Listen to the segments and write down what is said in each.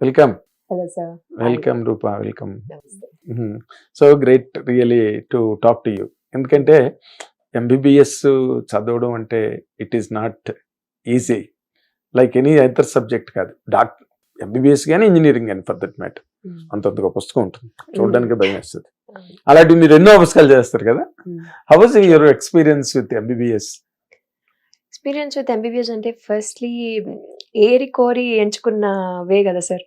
Welcome hello sir welcome Rupa welcome so great really to talk to you ఎందుకంటే MBBS చదవడం అంటే it is not easy like any other subject కాదు. Doctor MBBS కానీ engineering కానీ for that matter అంతంతగా పుస్తకం ఉంటుంది. చూడడానికి భయం వేస్తుంది. అలాంటి మీరు ఎన్నో పుస్తకాలు చేస్తారు కదా? How was your experience with MBBS experience with MBBS అంటే ఫస్ట్లీ ఏరి కోరి ఎంచుకున్న వే కదా సార్?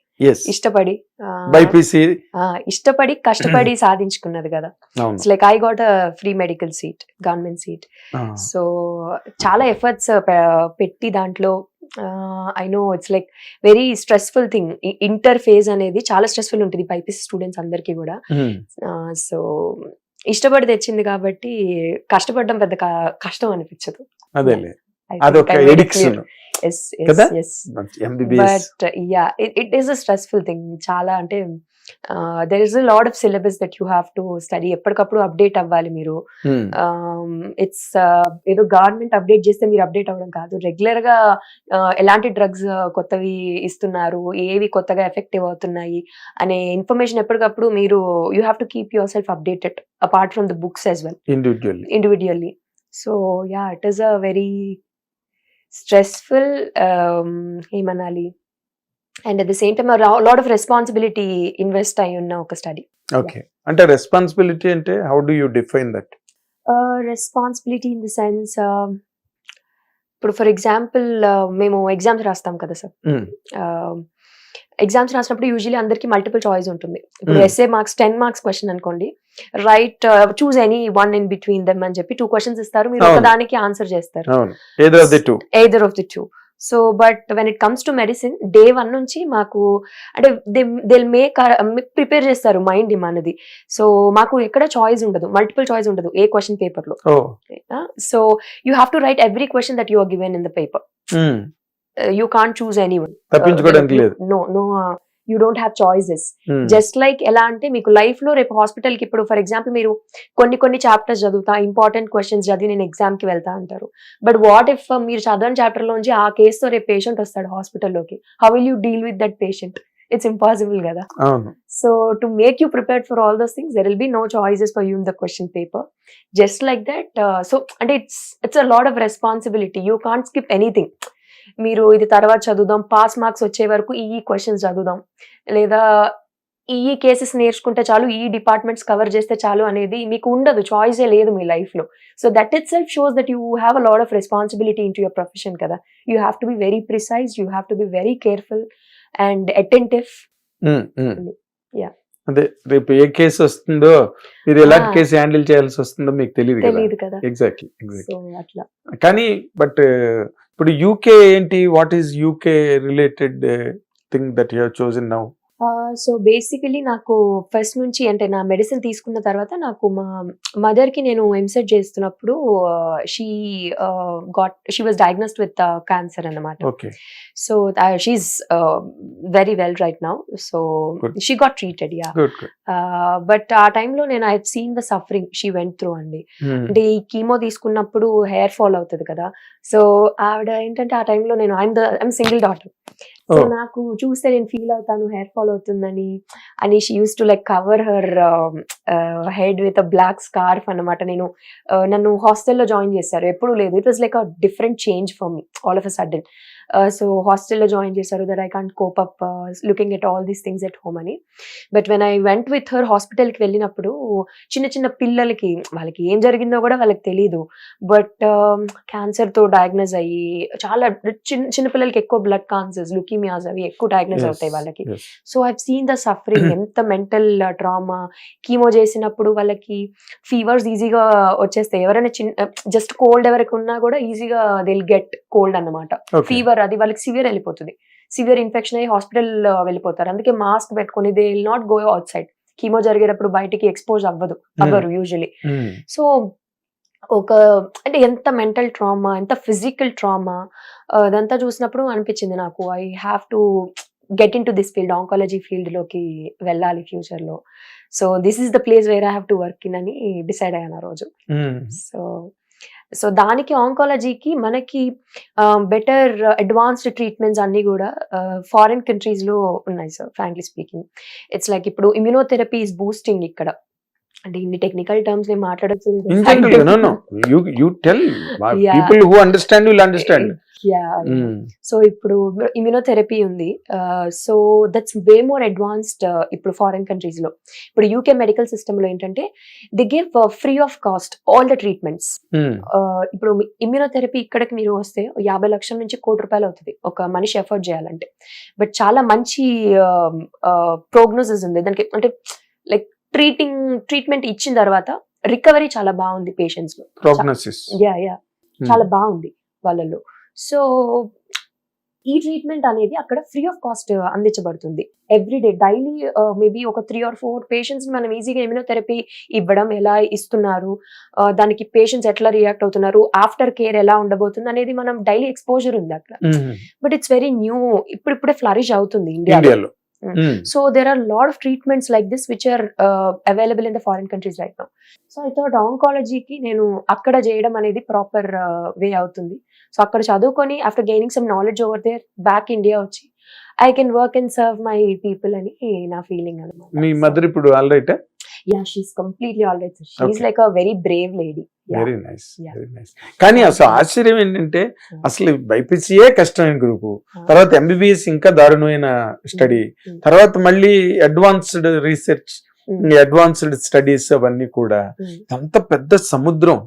ఇష్టపడి బైపీసీ ఇష్టపడి కష్టపడి సాధించుకున్నది కదా. Like I got free medical seat government seat so చాలా ఎఫర్ట్స్ పెట్టి దాంట్లో I know it's like very stressful thing inter phase అనేది చాలా స్ట్రెస్ఫుల్ ఉంటుంది బైపీసీ స్టూడెంట్స్ అందరికీ కూడా. Hmm. సో ఇష్టపడి తెచ్చింది కాబట్టి కష్టపడడం పెద్ద కష్టం అనిపించదు. అదేలే. అదొక addiction but yeah it is a stressful thing చాలా అంటే there is a lot of syllabus that you have to study ఎప్పటికప్పుడు అప్డేట్ అవ్వాలి మీరు. Hmm. ఇట్స్ ఏదో గవర్నమెంట్ అప్డేట్ చేస్తే మీరు అప్డేట్ అవ్వడం కాదు. రెగ్యులర్గా uh, ఎలాంటి డ్రగ్స్ కొత్తవి ఇస్తున్నారు? ఏవి కొత్తగా ఎఫెక్టివ్ అవుతున్నాయి? అనే ఇన్ఫర్మేషన్ ఎప్పటికప్పుడు మీరు you have to keep yourself updated apart from the books as well individually individually. So yeah, it is a very stressful um ఏమనాలి and at the same time lot of responsibility invest అయి ఉన్న ఒక study okay అంటే responsibility అంటే how do you define that responsibility in the sense ఇప్పుడు for example మేము exams రాస్తాం కదా సార్. ఎగ్జామ్స్ రాసినప్పుడు యూజువలీ అందరికి మల్టిపుల్ చాయిస్ ఉంటుంది. ఇప్పుడు. SA marks ten marks question అనుకోండి. Right choose any one in between them అని చెప్పి టూ క్వశ్చన్స్ ఇస్తారు. మీరు. ఒకదానికి ఆన్సర్ చేస్తారు. Either of the two so but when it comes to medicine day one నుంచి మాకు అంటే దే దే మేక్ ప్రిపేర్ చేస్తారు మైండ్ మనది. సో మాకు ఎక్కడ చాయిస్ ఉండదు. మల్టిపుల్ చాయిస్ ఉండదు. ఏ క్వశ్చన్ పేపర్లో. So you have to write every question that you are given in the paper you can't choose any one no no you don't have choices. Just like ఎలా అంటే మీకు లైఫ్లో రేపు హాస్పిటల్కి ఇప్పుడు ఫర్ ఎగ్జాంపుల్ మీరు కొన్ని కొన్ని చాప్టర్స్ చదువుతా ఇంపార్టెంట్ క్వశ్చన్స్ చదివి నేను ఎగ్జామ్కి వెళ్తా అంటారు. బట్ వాట్ ఇఫ్ మీరు చదవని చాప్టర్ లోంచి ఆ కేసుతో రేపు పేషెంట్ వస్తాడు హాస్పిటల్లోకి how will you deal with that patient it's impossible కదా. So to make you prepared for all those things there will be no choices for you in the question paper just like that so అంటే it's it's a lot of responsibility you can't skip anything మీరు ఇది తర్వాత చదువుదాం pass marks వచ్చే వరకు ఈ questions చదువుదాం. లేదా ఈ కేసెస్ నేర్చుకుంటే చాలు ఈ డిపార్ట్మెంట్స్ కవర్ చేస్తే చాలు అనేది మీకు ఉండదు చాయిసే లేదు మీ లైఫ్లో. So that itself shows that you have a lot of responsibility into your profession కదా you have to be very precise you have to be very careful and attentive. Yeah. అదే రేపు ఏ కేసు వస్తుందో మీరు ఎలాంటి. కేసు హ్యాండిల్ చేయాల్సి వస్తుందో మీకు తెలియదు కదా. ఎగ్జాక్ట్లీ ఎగ్జాక్ట్లీ కానీ బట్ ఇప్పుడు యూకే ఏంటి what is UK related thing that you chosen now so basically నాకు ఫస్ట్ నుంచి అంటే నా మెడిసిన్ తీసుకున్న తర్వాత నాకు మా మదర్కి నేను ఎంసెట్ చేస్తున్నప్పుడు she got she was diagnosed with cancer అన్నమాట. Okay. So she very well right now so. She got treated ya but ఆ టైంలో నేను I seen the suffering she went through అండి. Hmm. అంటే ఈ కీమో తీసుకున్నప్పుడు హెయిర్ ఫాల్ అవుతుంది కదా. సో ఆవిడ ఏంటంటే ఆ టైంలో నేను I'm the I'm single daughter so Oh. నాకు చూస్తే నేను ఫీల్ అవుతాను హెయిర్ ఫాల్ అవుతుందని అని. She use to like cover her head with a black scarf అన్నమాట. నేను uh, నన్ను హాస్టల్లో జాయిన్ చేశారు. ఎప్పుడు లేదు. It was like a different change for me all of a sudden so హాస్టల్లో జాయిన్ చేశారు that I can't cope up looking at all these things at home అని. But when I went with her హాస్పిటల్కి వెళ్ళినప్పుడు చిన్న చిన్న పిల్లలకి వాళ్ళకి ఏం జరిగిందో కూడా వాళ్ళకి తెలియదు బట్ క్యాన్సర్తో డయాగ్నోజ్ అయ్యి చాలా చిన్న చిన్న పిల్లలకి ఎక్కువ బ్లడ్ కాన్సర్స్ లుకీమియాస్ అవి ఎక్కువ డయాగ్నోజ్ అవుతాయి వాళ్ళకి. So I seen the suffering ఎంత మెంటల్ ట్రామా కీమో చేసినప్పుడు వాళ్ళకి ఫీవర్స్ ఈజీగా వచ్చేస్తాయి. ఎవరైనా చిన్న జస్ట్ కోల్డ్ ఎవరికి ఉన్నా కూడా ఈజీగా దిల్ గెట్ కోల్డ్ అన్నమాట. Okay. ఫీవర్ అది వాళ్ళకి సివియర్ వెళ్ళిపోతుంది. సివియర్ ఇన్ఫెక్షన్ అయ్యి హాస్పిటల్ వెళ్ళిపోతారు. అందుకే మాస్క్ పెట్టుకొని they will not go outside chemo జరిగేటప్పుడు బయటికి ఎక్స్పోజ్ అవ్వదు. అవ్వరు యూజువలీ Hmm. సో ఒక అంటే ఎంత మెంటల్ ట్రామా ఎంత ఫిజికల్ ట్రామా అదంతా చూసినప్పుడు అనిపించింది నాకు. I have to get into this field oncology ఫీల్డ్లోకి వెళ్ళాలి ఫ్యూచర్లో. So this is the place where I have to work in అని డిసైడ్ అయ్యాను ఆ రోజు. Hmm. సో సో దానికి ఆంకాలజీకి మనకి బెటర్ అడ్వాన్స్డ్ ట్రీట్మెంట్స్ అన్ని కూడా ఫారిన్ కంట్రీస్లో ఉన్నాయి sir frankly speaking it's like ఇప్పుడు ఇమ్యూనోథెరపీ ఈస్ బూస్టింగ్ ఇక్కడ. అంటే ఇన్ని టెక్నికల్ టర్మ్స్ నేను మాట్లాడచ్చు. సో ఇప్పుడు ఇమ్యూనోథెరపీ ఉంది. So that's way more advanced ఇప్పుడు ఫారిన్ కంట్రీస్లో. ఇప్పుడు యూకే మెడికల్ సిస్టమ్లో ఏంటంటే they give free of cost all the treatments. ఇప్పుడు ఇమ్యూనోథెరపీ ఇక్కడికి మీరు వస్తే యాభై లక్షల నుంచి కోటి రూపాయలు అవుతుంది. ఒక మనిషి ఎఫర్ట్ చేయాలంటే. బట్ చాలా మంచి ప్రోగ్నోసిస్ ఉంది. దానికి అంటే లైక్ ట్రీటింగ్ ట్రీట్మెంట్ ఇచ్చిన తర్వాత రికవరీ చాలా బాగుంది పేషెంట్స్లో. Ya ya Mm. చాలా బాగుంది వాళ్ళలో సో ఈ ట్రీట్మెంట్ అనేది అక్కడ ఫ్రీ ఆఫ్ కాస్ట్ అందించబడుతుంది ఎవ్రీడే డైలీ మేబీ ఒక త్రీ ఆర్ ఫోర్ పేషెంట్స్ మనం ఈజీగా ఇమ్యూనోథెరపీ ఇవ్వడం ఎలా ఇస్తున్నారు uh, దానికి పేషెంట్స్ ఎట్లా రియాక్ట్ అవుతున్నారు ఆఫ్టర్ కేర్ ఎలా ఉండబోతుంది అనేది మనం డైలీ ఎక్స్పోజర్ ఉంది అక్కడ. బట్ ఇట్స్ వెరీ న్యూ ఇప్పుడిప్పుడే ఫ్లరిష్ అవుతుంది ఇండియా ఇండియాలో. So there are lot of treatments like this which are available in the foreign countries right now so I thought ఆంకాలజీకి నేను అక్కడ చేయడం అనేది ప్రాపర్ వే అవుతుంది. సో అక్కడ చదువుకొని after gaining some knowledge over there back India వచ్చి I can work and serve my people అని నా ఫీలింగ్ మీ అనమాట మదర్ ఇప్పుడు all right ya she's completely all right she's Okay. Like a very brave lady very nice. Very nice కానీ అసలు ఆశ్చర్యం ఏంటంటే. అసలు బైపీసీయే కష్టమైన గ్రూపు. తర్వాత ఎంబీబీఎస్ ఇంకా దారుణమైన స్టడీ Hmm. తర్వాత మళ్ళీ అడ్వాన్స్డ్ రీసెర్చ్ అడ్వాన్స్డ్ స్టడీస్ అవన్నీ కూడా. అంత పెద్ద సముద్రం.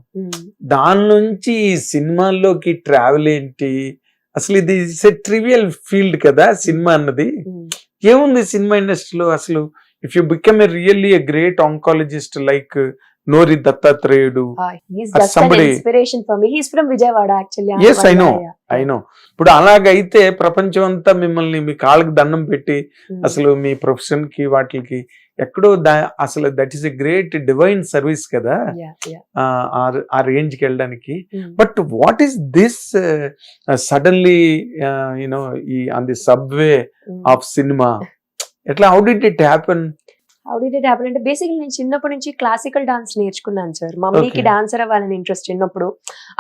దాని నుంచి ఈ సినిమాల్లోకి ట్రావెల్ ఏంటి? అసలు ఇది ట్రివియల్ ఫీల్డ్ కదా సినిమా అన్నది. ఏముంది సినిమా ఇండస్ట్రీలో అసలు? If you become a really a great oncologist like Nori Dattatreyudu actually Yes, I know. అయినో ఇప్పుడు అలాగైతే ప్రపంచం అంతా మిమ్మల్ని మీ కాళ్ళకి దండం పెట్టి అసలు మీ ప్రొఫెషన్కి వాటికి ఎక్కడో అసలు that is a great divine service కదా. ఆ రేంజ్కి వెళ్ళడానికి. But what is this suddenly you know ఈ on the subway of cinema ఎట్లా? How did it happen how did it happen అంటే బేసిక్లీ నేను చిన్నప్పటి నుంచి క్లాసికల్ డాన్స్ నేర్చుకున్నాను సార్. మమ్మీకి. డాన్సర్ అవ్వాలని ఇంట్రెస్ట్ చిన్నప్పుడు.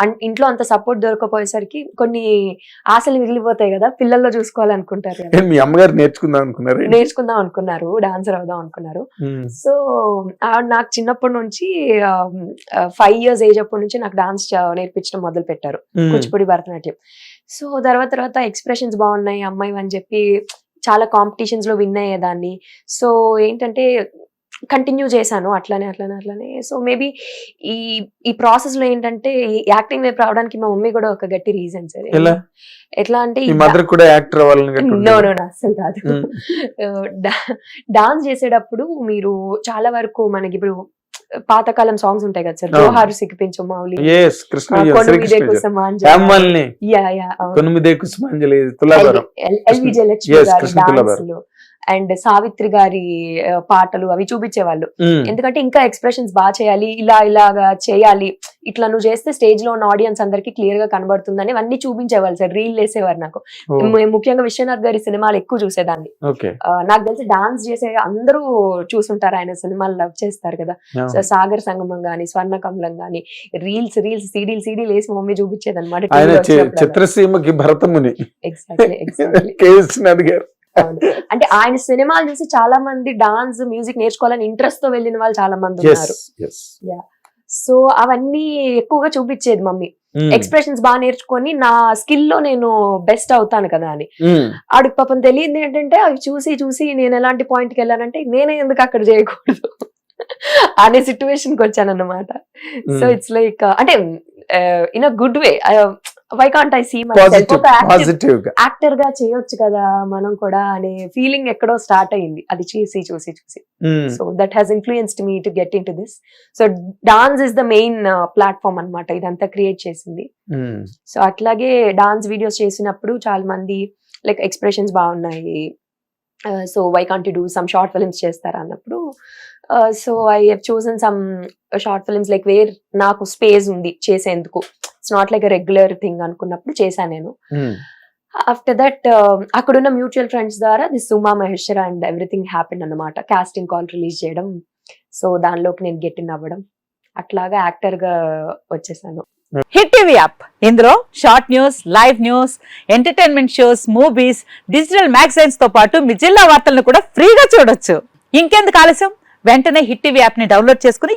అండ్ ఇంట్లో అంత సపోర్ట్ దొరకపోయేసరికి కొన్ని ఆశలు మిగిలిపోతాయి కదా పిల్లల్లో చూసుకోవాలనుకుంటారు మీ అమ్మగారు నేర్చుకుందాం అనుకున్నారు నేర్చుకుందాం అనుకున్నారు డాన్సర్ అవుదాం అనుకున్నారు. సో ఆవిడ నాకు చిన్నప్పటి నుంచి ఫైవ్ ఇయర్స్ ఏజ్ అప్పటి నుంచి నాకు డాన్స్ నేర్పించడం మొదలు పెట్టారు కూచిపూడి భరతనాట్యం. సో తర్వాత తర్వాత ఎక్స్ప్రెషన్స్ బాగున్నాయి అమ్మాయి అని చెప్పి చాలా కాంపిటీషన్స్లో విన్ అయ్యేదాన్ని. సో ఏంటంటే కంటిన్యూ చేశాను. అట్లానే అట్లానే అట్లానే. సో మేబీ ఈ ఈ ప్రాసెస్లో ఏంటంటే యాక్టింగ్ వైపు రావడానికి మా మమ్మీ కూడా ఒక గట్టి రీజన్ సార్. ఎట్లా అంటే మీ మదర్ కూడా యాక్టర్ అవ్వాలని గట్రా నో ఉండేదా? నో అసలు కాదు. డాన్స్ చేసేటప్పుడు మీరు చాలా వరకు మనకి ఇప్పుడు పాతకాలం సాంగ్స్ ఉంటాయి కదా సార్. జోహారు సిక్కిపించు మౌలి కృష్ణ కొనుమిదే కుసమాంజలి. Ya ya. కొనుమిదే కుసుమాంజలి తులాభారం అండ్ సావిత్రి గారి పాటలు అవి చూపించేవాళ్ళు. ఎందుకంటే ఇంకా ఎక్స్ప్రెషన్స్ బాగా చేయాలి ఇలా ఇలాగా చేయాలి ఇట్లా నువ్వు చేస్తే స్టేజ్లో ఉన్న ఆడియన్స్ అందరికి క్లియర్గా కనబడుతుందని అన్ని చూపించేవాళ్ళు సార్ రీల్ వేసేవారు నాకు. ముఖ్యంగా విశ్వనాథ్ గారి సినిమాలు ఎక్కువ చూసేదాన్ని. నాకు తెలిసి డాన్స్ చేసే అందరూ చూసుంటారు ఆయన సినిమాలు లవ్ చేస్తారు కదా. సాగర్ సంగమం గాని స్వర్ణ కమలం గాని రీల్స్ రీల్స్ సీడీలు సీడీలు వేసి మమ్మీ చూపించేది అనమాట చిత్రసీమకి భరతముని ఎగ్జాక్ట్లీ ఎగ్జాక్ట్లీ కె విశ్వనాథ్ గారు. అంటే ఆయన సినిమాలు చూసి చాలా మంది డాన్స్ మ్యూజిక్ నేర్చుకోవాలని ఇంట్రెస్ట్తో వెళ్ళిన వాళ్ళు చాలా మంది ఉన్నారు. సో అవన్నీ ఎక్కువగా చూపించేది మమ్మీ. ఎక్స్ప్రెషన్స్ బాగా నేర్చుకొని నా స్కిల్లో నేను బెస్ట్ అవుతాను కదా అని. ఆడికి పాపం తెలియదు ఏంటంటే అవి చూసి చూసి నేను ఎలాంటి పాయింట్కి వెళ్ళానంటే నేనే ఎందుకు అక్కడ చేయకూడదు అనే సిచ్యువేషన్కి వచ్చాను అనమాట సో ఇట్స్ లైక్ అంటే in a good way why can't I see యాక్టర్గా చేయొచ్చు కదా మనం కూడా అనే ఫీలింగ్ ఎక్కడో స్టార్ట్ అయింది. అది చూసి చూసి చూసి. Hmm. So that has influenced me to get into this so dance is the main platform అన్నమాట. ఇదంతా క్రియేట్ చేసింది. Hmm. సో అట్లాగే డాన్స్ వీడియోస్ చేసినప్పుడు చాలా మంది లైక్ ఎక్స్ప్రెషన్స్ బాగున్నాయి. So why can't do some short films చేస్తారా అన్నప్పుడు? So I have chosen some short films like where నాకు స్పేస్ ఉంది చేసేందుకు. It's not like regular thing అనుకున్నప్పుడు చేశాను నేను. Hmm. ఆఫ్టర్ దట్ అక్కడున్న మ్యూచువల్ ఫ్రెండ్స్ ద్వారా the Suma Maheshwara and everything happen అన్నమాట. కాస్టింగ్ కాల్ రిలీజ్ చేయడం సో దానిలోకి నేను గెట్ ఇన్ అవ్వడం అట్లాగా యాక్టర్గా వచ్చేసాను. హిట్ టీవీ యాప్ ఇందులో short news live news entertainment shows movies digital మ్యాగజైన్స్తో పాటు మీ జిల్లా వార్తలను కూడా ఫ్రీగా చూడొచ్చు. ఇంకెందుకు ఆలస్యం? వెంటనే హిట్ టీవీ యాప్ని డౌన్లోడ్ చేసుకుని